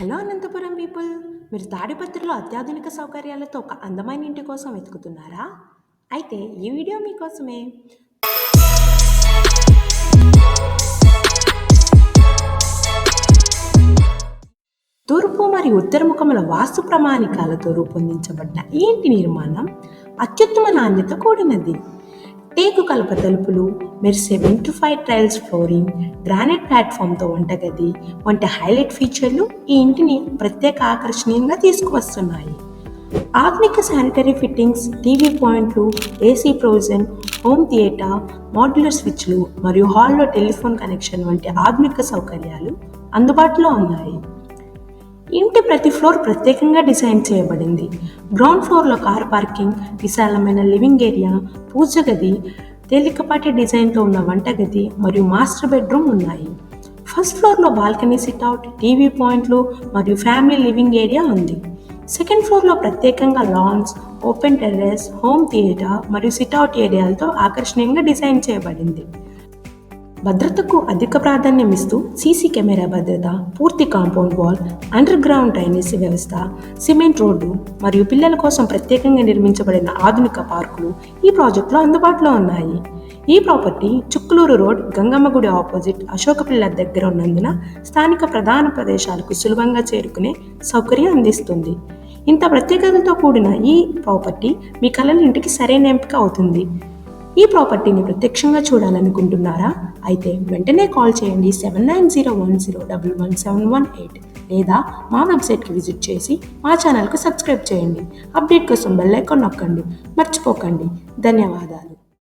Hello Anantapuram people! మీరు తాడిపత్రిలో అత్యాధునిక సౌకర్యాలతో ఒక అందమైన ఇంటి కోసం వెతుకుతున్నారా? అయితే ఈ వీడియో మీకోసమే తూర్పు మరియు ఉత్తర ముఖముల వాస్తు ప్రమాణికాలతో రూపొందించబడిన ఈ ఇంటి నిర్మాణం అత్యుత్తమ నాణ్యత కూడినది. టేకు కలప తలుపులు మెరిసే ఫైవ్ టైల్స్ ఫ్లోరింగ్ గ్రానైట్ ప్లాట్ఫామ్తో వంటగది వంటి హైలైట్ ఫీచర్లు ఈ ఇంటిని ప్రత్యేక ఆకర్షణీయంగా తీసుకువస్తున్నాయి. ఆధునిక శానిటరీ ఫిట్టింగ్స్ టీవీ పాయింట్లు AC provision home theatre modular స్విచ్లు మరియు హాల్లో టెలిఫోన్ కనెక్షన్ వంటి ఆధునిక సౌకర్యాలు అందుబాటులో ఉన్నాయి. ఇంటి ప్రతి ఫ్లోర్ ప్రత్యేకంగా డిజైన్ చేయబడింది. గ్రౌండ్ ఫ్లోర్లో కార్ పార్కింగ్ విశాలమైన లివింగ్ ఏరియా పూజ గది తేలికపాటి డిజైన్తో ఉన్న వంటగది మరియు మాస్టర్ బెడ్రూమ్ ఉన్నాయి. ఫస్ట్ ఫ్లోర్లో బాల్కనీ సిట్అవుట్ టీవీ పాయింట్లు మరియు ఫ్యామిలీ లివింగ్ ఏరియా ఉంది. సెకండ్ ఫ్లోర్లో ప్రత్యేకంగా lawns open terrace home theatre మరియు సిట్అవుట్ ఏరియాలతో ఆకర్షణీయంగా డిజైన్ చేయబడింది. భద్రతకు అధిక ప్రాధాన్యం ఇస్తూ సీసీ కెమెరా భద్రత పూర్తి compound wall under ground drainage వ్యవస్థ సిమెంట్ రోడ్డు మరియు పిల్లల కోసం ప్రత్యేకంగా నిర్మించబడిన ఆధునిక పార్కులు ఈ ప్రాజెక్టులో అందుబాటులో ఉన్నాయి. ఈ ప్రాపర్టీ చుక్కులూరు రోడ్ గంగమ్మ గుడి ఆపోజిట్ అశోక పిల్లల దగ్గర ఉన్నందున స్థానిక ప్రధాన ప్రదేశాలకు సులభంగా చేరుకునే సౌకర్యం అందిస్తుంది. ఇంత ప్రత్యేకతలతో కూడిన ఈ ప్రాపర్టీ మీ కళల ఇంటికి సరైన ఎంపిక అవుతుంది. ఈ ప్రాపర్టీని ప్రత్యక్షంగా చూడాలనుకుంటున్నారా? అయితే వెంటనే కాల్ చేయండి seven nine zero one zero double one seven one eight లేదా మా వెబ్సైట్కి విజిట్ చేసి మా ఛానల్కు సబ్స్క్రైబ్ చేయండి. అప్డేట్ కోసం బెల్ ఐకాన్ నొక్కండి. మర్చిపోకండి. ధన్యవాదాలు.